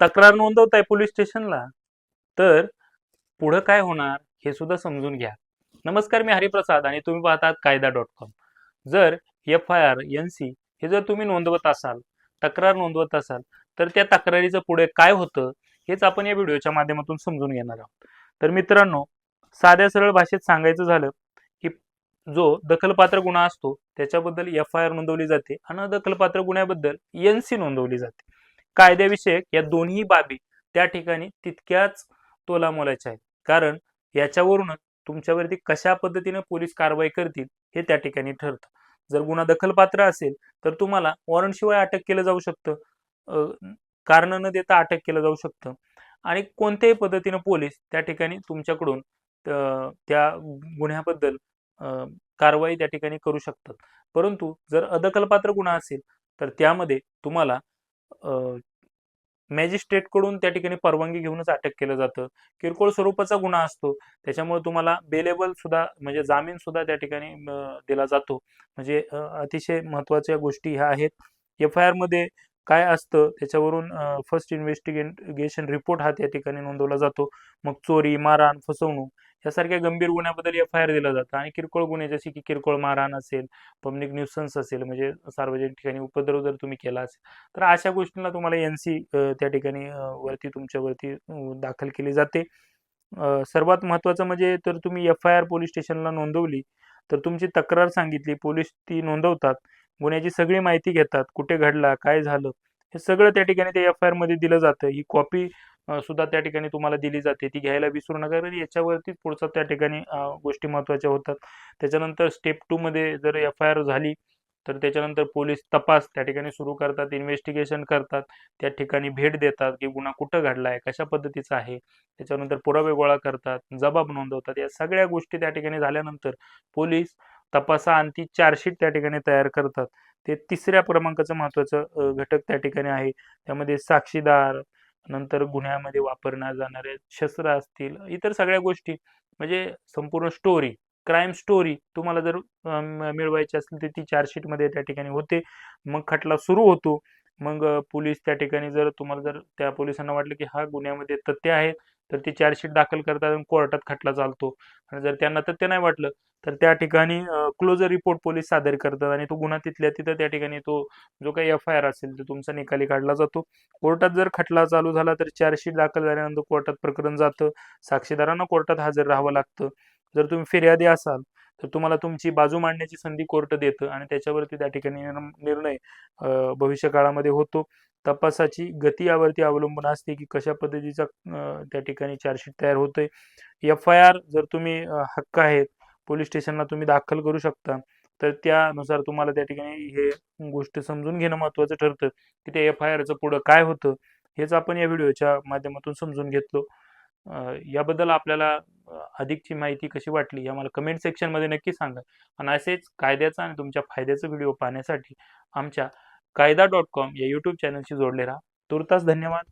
तक्रार नोंदवताय पोलीस स्टेशनला तर पुढं काय होणार हे सुद्धा समजून घ्या. नमस्कार मी हरिप्रसाद आणि तुम्ही पाहतात कायदा डॉट कॉम. जर F I R N C हे जर तुम्ही नोंदवत असाल तक्रार नोंदवत असाल तर त्या तक्रारीचं पुढे काय होतं हेच आपण या व्हिडिओच्या माध्यमातून समजून घेणार आहोत. तर मित्रांनो साध्या सरळ भाषेत सांगायचं झालं की जो दखलपात्र गुन्हा असतो त्याच्याबद्दल एफ आय आर नोंदवली जाते आणि दखलपात्र गुन्ह्याबद्दल एन सी नोंदवली जाते. कायद्याविषयक या दोन्ही बाबी त्या ठिकाणी तितक्याच तोलामोलाच्या आहेत. कारण याच्यावरूनच तुमच्यावरती कशा पद्धतीने पोलीस कारवाई करतील हे त्या ठिकाणी ठरतं. जर गुन्हा दखलपात्र असेल तर तुम्हाला वॉरंटशिवाय अटक केलं जाऊ शकतं. कारण न देता अटक केलं जाऊ शकतं. आणि कोणत्याही पद्धतीनं पोलीस त्या ठिकाणी तुमच्याकडून त्या गुन्ह्याबद्दल कारवाई त्या ठिकाणी करू शकतात. परंतु जर अदखलपात्र गुन्हा असेल तर त्यामध्ये तुम्हाला मॅजिस्ट्रेटकडून त्या ठिकाणी परवानगी घेऊनच अटक केलं जातं. किरकोळ स्वरूपाचा गुन्हा असतो. त्याच्यामुळे तुम्हाला बेलेबल सुद्धा म्हणजे जामीन सुद्धा त्या ठिकाणी दिला जातो. म्हणजे अतिशय महत्त्वाच्या गोष्टी ह्या आहेत. एफ आय आरमध्ये काय असतं त्याच्यावरून फर्स्ट इन्व्हेस्टिगेशन रिपोर्ट हा त्या ठिकाणी नोंदवला जातो. मग चोरी मारहाण फसवणूक यासारख्या गंभीर गुन्ह्याबद्दल एफ आय आर दिला जातं. आणि किरकोळ गुन्हे जसे की किरकोळ मारहाण असेल पब्लिक न्यूसन्स असेल म्हणजे सार्वजनिक ठिकाणी उपद्रव जर तुम्ही केला असेल तर अशा गोष्टींना तुम्हाला एन सी त्या ठिकाणी वरती तुमच्यावरती दाखल केली जाते. सर्वात महत्त्वाचं म्हणजे तर तुम्ही एफ आय आर पोलीस स्टेशनला नोंदवली तर तुमची तक्रार सांगितली पोलीस ती नोंदवतात. गुन्ह्याची सगळी माहिती घेतात कुठे घडला काय झालं हे सगळं त्या ठिकाणी ते एफ आय आरमध्ये दिलं जातं. ही कॉपी सुद्धा त्या ठिकाणी तुम्हाला दिली जाते. ती घ्यायला विसरू नका. कारण याच्यावरतीच पुढचा त्या ठिकाणी गोष्टी महत्त्वाच्या होतात. त्याच्यानंतर स्टेप टूमध्ये जर एफ आय आर झाली तर त्याच्यानंतर पोलीस तपास त्या ठिकाणी सुरू करतात इन्व्हेस्टिगेशन करतात त्या ठिकाणी भेट देतात की गुन्हा कुठं घडला आहे कशा पद्धतीचा आहे. त्याच्यानंतर पुरावे गोळा करतात जबाब नोंदवतात. या सगळ्या गोष्टी त्या ठिकाणी झाल्यानंतर पोलीस तपासा आणि ती चार्जशीट त्या ठिकाणी तयार करतात. ते तिसऱ्या क्रमांकाचं महत्त्वाचं घटक त्या ठिकाणी आहे. त्यामध्ये साक्षीदार नंतर गुन्ह्यामध्ये वापरण्यात जाणारे शस्त्र असतील इतर सगळ्या गोष्टी. म्हणजे संपूर्ण स्टोरी क्राईम स्टोरी तुम्हाला जर मिळवायची असेल तर ती चार्जशीटमध्ये त्या ठिकाणी होते. मग खटला सुरू होतो. मग पोलीस त्या ठिकाणी जर तुम्हाला जर त्या पोलिसांना वाटलं की हा गुन्ह्यामध्ये तथ्य आहे तर ती चार्जशीट दाखल करतात आणि कोर्टात खटला चालतो. आणि जर त्यांना तर ते नाही वाटलं तर त्या ठिकाणी क्लोजर रिपोर्ट पोलीस सादर करतात आणि तो गुन्हा तिथल्या तिथं त्या ठिकाणी तो जो काही एफ आय आर असेल तो तुमचा निकाली काढला जातो. कोर्टात जर खटला चालू झाला तर चार्जशीट दाखल झाल्यानंतर कोर्टात प्रकरण जातं. साक्षीदारांना कोर्टात हजर राहावं लागतं. जर तुम्ही फिर्यादी असाल तर तुम्हाला तुमची बाजू मांडण्याची संधी कोर्ट देतं आणि त्याच्यावरती त्या ठिकाणी निर्णय भविष्य काळामध्ये होतो. तपासाची गती यावरती अवलंबून असते की कशा पद्धतीचा त्या ठिकाणी चार्जशीट तयार होतोय. एफ आय आर जर तुम्ही हक्क आहेत पोलीस स्टेशनला तुम्ही दाखल करू शकता तर त्यानुसार तुम्हाला त्या ठिकाणी हे गोष्ट समजून घेणं महत्त्वाचं ठरतं की त्या एफ आय आरचं पुढं काय होतं हेच आपण या व्हिडिओच्या माध्यमातून समजून घेतलो. याबद्दल आपल्याला अधिकची माहिती कशी वाटली हे आम्हाला कमेंट सेक्शनमध्ये नक्की सांगा. आणि असेच कायद्याचा आणि तुमच्या फायद्याचा व्हिडिओ पाहण्यासाठी आमच्या कायदा डॉट कॉम या यूट्यूब चॅनलशी जोडले राहा. तुर्तास धन्यवाद.